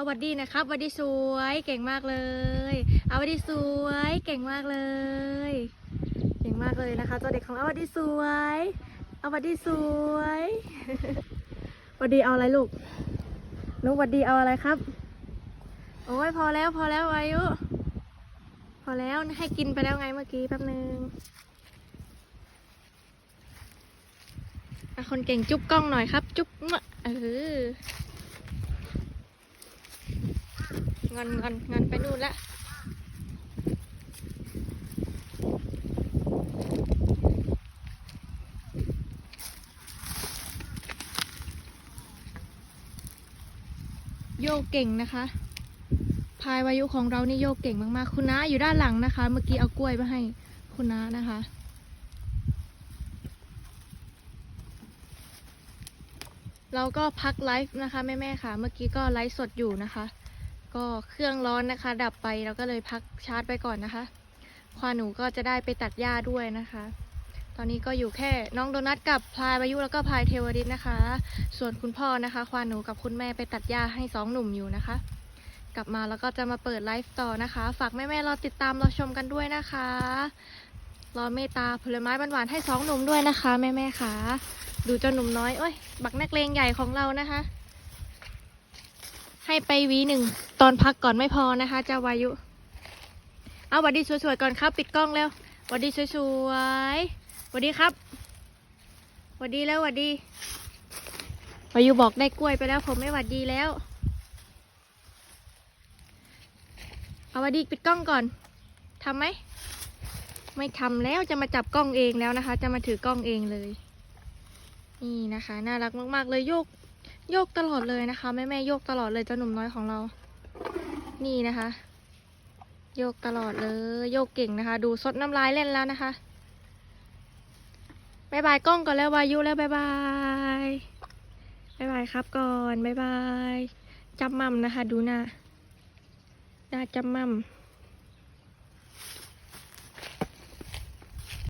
เอาวัดดีนะครับวัดดีสวยเก่งมากเลย เอาวัดดีสวยเก่งมากเลย เก่งมากเลยนะคะตัวเด็กของเราวัดดีสวย เอาวัดดีสวยวัดดีเอาอะไรลูกนุกวัดดีเอาอะไรครับ โอ้ยพอแล้วพอแล้วอายุ พอแล้วให้กินไปแล้วไงเมื่อกี้แป๊บนึงคนเก่งจุ๊บกล้องหน่อยครับ จุ๊บเออง อนงอนงอนไปนู่นละโยกเก่งนะคะ พายวายุของเรานี่โยกเก่งมากๆ คุณน้าอยู่ด้านหลังนะคะ เมื่อกี้เอากล้วยมาให้คุณน้านะคะเราก็พักไลฟ์นะคะแม่ๆค่ะ เมื่อกี้ก็ไลฟ์สดอยู่นะคะ ก็เครื่องร้อนนะคะ ดับไปเราก็เลยพักชาร์จไปก่อนนะคะควาหนูก็จะได้ไปตัดหญ้าด้วยนะคะ ตอนนี้ก็อยู่แค่น้องโดนัทกับพลายวายุแล้วก็พลายเทวดิตนะคะ ส่วนคุณพ่อนะคะควาหนูกับคุณแม่ไปตัดหญ้าให้สองหนุ่มอยู่นะคะ กลับมาแล้วก็จะมาเปิดไลฟ์ต่อนะคะ ฝากแม่ๆรอติดตามรอชมกันด้วยนะคะรอเมตตาผลไม้หวานๆให้สองหนุ่มด้วยนะคะ แม่ๆค่ะ ดูเจ้าหนุ่มน้อยเอ้ย บักนักเลงใหญ่ของเรานะคะ ให้ไปวีหนึ่ง ตอนพักก่อนไม่พอนะคะ เจ้าวายุ เอาวัดดีสวยๆก่อนครับ ปิดกล้องแล้ววัดดีสวยๆวัดดีครับวัดดีแล้ววัดดีวายุบอกได้กล้วยไปแล้วผมไม่หวัดดีแล้ว เอาวัดดีปิดกล้องก่อนทำไหมไม่ทำแล้วจะมาจับกล้องเองแล้วนะคะ จะมาถือกล้องเองเลย นี่นะคะ น่ารักมากๆเลยโยกโยกตลอดเลยนะคะแม่แม่ๆโยกตลอดเลยเจ้าหนุ่มน้อยของเรา นี่นะคะ โยกตลอดเลย โยกเก่งนะคะ ดูซดน้ำลายเล่นแล้วนะคะบายบายกล้องก่อนแล้ววายุแล้วบายบายบายบายครับก่อนบายบายจำมั่มนะคะ ดูหน้าหน้าจำมั่ม